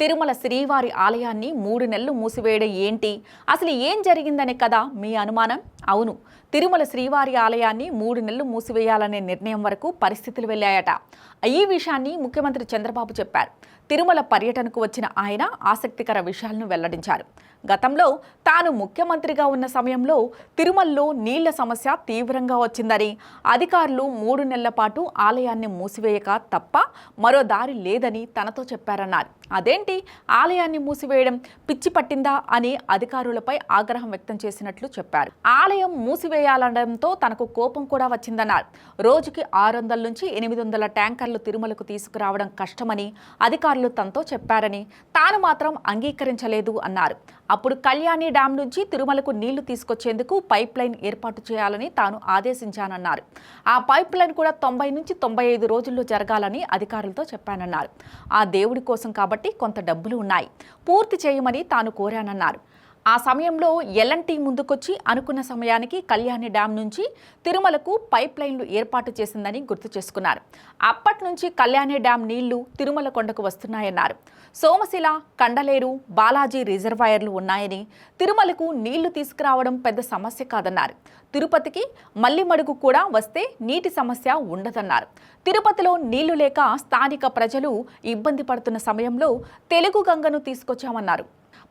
తిరుమల శ్రీవారి ఆలయాన్ని మూడు నెలలు మూసివేయడం ఏంటి? అసలు ఏం జరిగిందనే కదా మీ అనుమానం? అవును. తిరుమల శ్రీవారి ఆలయాన్ని మూడు నెలలు మూసివేయాలనే నిర్ణయం వరకు పరిస్థితులు వెళ్ళాయట. ఈ విషయాన్ని ముఖ్యమంత్రి చంద్రబాబు చెప్పారు. తిరుమల పర్యటనకు వచ్చిన ఆయన ఆసక్తికర విషయాలను వెల్లడించారు. గతంలో తాను ముఖ్యమంత్రిగా ఉన్న సమయంలో తిరుమలలో నీళ్ళ సమస్య తీవ్రంగా వచ్చిందని అధికారులు మూడు నెలల పాటు ఆలయాన్ని మూసివేయక తప్ప మరో దారి లేదని తనతో చెప్పారన్నారు. అదేంటి? ఆలయాన్ని మూసివేయడం పిచ్చి పట్టిందా అని అధికారులపై ఆగ్రహం వ్యక్తం చేసినట్లు చెప్పారు. ఆలయ మూసివేయాలనడంతో తనకు కోపం కూడా వచ్చిందన్నారు. రోజుకి ఆరు వందల నుంచి ఎనిమిది వందల ట్యాంకర్లు తిరుమలకు తీసుకురావడం కష్టమని అధికారులు తనతో చెప్పారని తాను మాత్రం అంగీకరించలేదు అన్నారు. అప్పుడు కళ్యాణి డ్యాం నుంచి తిరుమలకు నీళ్ళు తీసుకొచ్చేందుకు పైప్ లైన్ ఏర్పాటు చేయాలని తాను ఆదేశించానన్నారు. ఆ పైప్ లైన్ కూడా తొంభై నుంచి తొంభై ఐదు రోజుల్లో జరగాలని అధికారులతో చెప్పానన్నారు. ఆ దేవుడి కోసం కాబట్టి కొంత డబ్బులు ఉన్నాయి. పూర్తి చేయమని తాను కోరానన్నారు. ఆ సమయంలో ఎల్ఎన్టీ ముందుకొచ్చి అనుకున్న సమయానికి కళ్యాణి డ్యాం నుంచి తిరుమలకు పైప్ లైన్లు ఏర్పాటు చేసిందని గుర్తు చేసుకున్నారు. అప్పటి నుంచి కళ్యాణి డ్యాం నీళ్ళు తిరుమల కొండకు వస్తున్నాయన్నారు. సోమశిల కండలేరు బాలాజీ రిజర్వాయర్లు ఉన్నాయని తిరుమలకు నీళ్ళు తీసుకురావడం పెద్ద సమస్య కాదన్నారు. తిరుపతికి మల్లిమడుగు కూడా వస్తే నీటి సమస్య ఉండదన్నారు. తిరుపతిలో నీళ్ళు లేక స్థానిక ప్రజలు ఇబ్బంది పడుతున్న సమయంలో తెలుగు గంగను తీసుకొచ్చామన్నారు.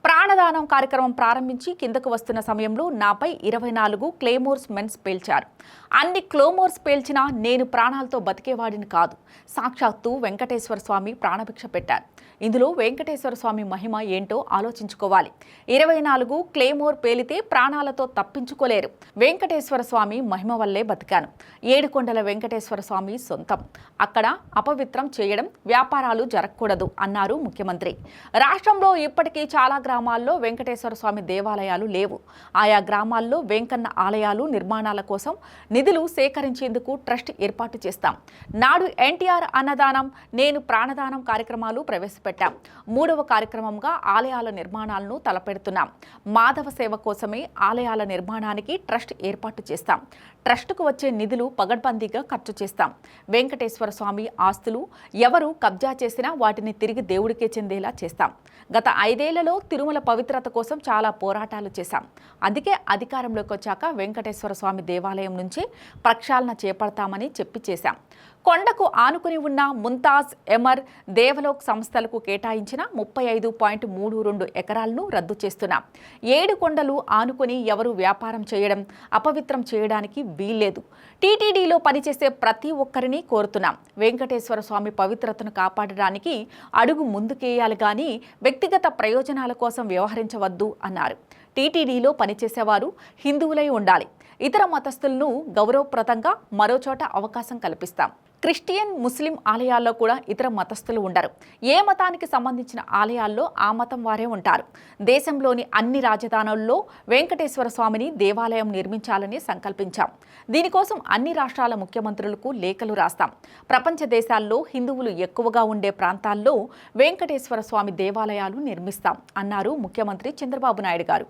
ప్రాణదానం కార్యక్రమం ప్రారంభించి కిందకు వస్తున్న సమయంలో నాపై ఇరవై నాలుగు క్లేమోర్స్ మెన్స్ పేల్చారు. అన్ని క్లోమోర్స్ పేల్చినా నేను ప్రాణాలతో బతికేవాడిని కాదు. సాక్షాత్తు వెంకటేశ్వర స్వామి ప్రాణభిక్ష పెట్టారు. ఇందులో వెంకటేశ్వర స్వామి మహిమ ఏంటో ఆలోచించుకోవాలి. ఇరవై నాలుగు క్లేమోర్ పేలితే ప్రాణాలతో తప్పించుకోలేరు. వెంకటేశ్వర స్వామి మహిమ వల్లే బతికాను. ఏడుకొండల వెంకటేశ్వర స్వామి సొంతం. అక్కడ అపవిత్రం చేయడం వ్యాపారాలు జరగకూడదు అన్నారు ముఖ్యమంత్రి. రాష్ట్రంలో ఇప్పటికీ చాలా గ్రామాల్లో వెంకటేశ్వర స్వామి దేవాలయాలు లేవు. ఆయా గ్రామాల్లో వెంకన్న ఆలయాలు నిర్మాణాల కోసం నిధులు సేకరించేందుకు ట్రస్ట్ ఏర్పాటు చేస్తాం. నాడు ఎన్టీఆర్ అన్నదానం నేను ప్రాణదానం కార్యక్రమాలు ప్రవేశపెట్టాం. మూడవ కార్యక్రమంగా ఆలయాల నిర్మాణాలను తలపెడుతున్నాం. మాధవ సేవ కోసమే ఆలయాల నిర్మాణానికి ట్రస్ట్ ఏర్పాటు చేస్తాం. ట్రస్టుకు వచ్చే నిధులు పగడ్బందీగా ఖర్చు చేస్తాం. వెంకటేశ్వర స్వామి ఆస్తులు ఎవరు కబ్జా చేసినా వాటిని తిరిగి దేవుడికే చెందేలా చేస్తాం. గత ఐదేళ్ళలో తిరుమల పవిత్రత కోసం చాలా పోరాటాలు చేశాం. అందుకే అధికారంలోకి వచ్చాక వెంకటేశ్వర స్వామి దేవాలయం నుంచి ప్రక్షాళన చేపడతామని చెప్పి చేశాం. కొండకు ఆనుకుని ఉన్న ముంతాజ్ ఎమర్ దేవలోక్ సంస్థలకు కేటాయించిన ముప్పై ఐదు పాయింట్ మూడు రెండు ఎకరాలను రద్దు చేస్తున్నాం. ఏడు కొండలు ఆనుకుని ఎవరు వ్యాపారం చేయడం అపవిత్రం చేయడానికి వీల్లేదు. టీటీడీలో పనిచేసే ప్రతి ఒక్కరిని కోరుతున్నాం. వెంకటేశ్వర స్వామి పవిత్రతను కాపాడడానికి అడుగు ముందుకేయాలి కానీ వ్యక్తిగత ప్రయోజనాల కోసం వ్యవహరించవద్దు అన్నారు. టీటీడీలో పనిచేసేవారు హిందువులై ఉండాలి. ఇతర మతస్థులను గౌరవప్రదంగా మరోచోట అవకాశం కల్పిస్తాం. క్రిస్టియన్ ముస్లిం ఆలయాల్లో కూడా ఇతర మతస్థులు ఉండరు. ఏ మతానికి సంబంధించిన ఆలయాల్లో ఆ మతం వారే ఉంటారు. దేశంలోని అన్ని రాజధానుల్లో వెంకటేశ్వర స్వామిని దేవాలయం నిర్మించాలని సంకల్పించాం. దీనికోసం అన్ని రాష్ట్రాల ముఖ్యమంత్రులకు లేఖలు రాస్తాం. ప్రపంచ దేశాల్లో హిందువులు ఎక్కువగా ఉండే ప్రాంతాల్లో వెంకటేశ్వర స్వామి దేవాలయాలు నిర్మిస్తాం అన్నారు ముఖ్యమంత్రి చంద్రబాబు నాయుడు గారు.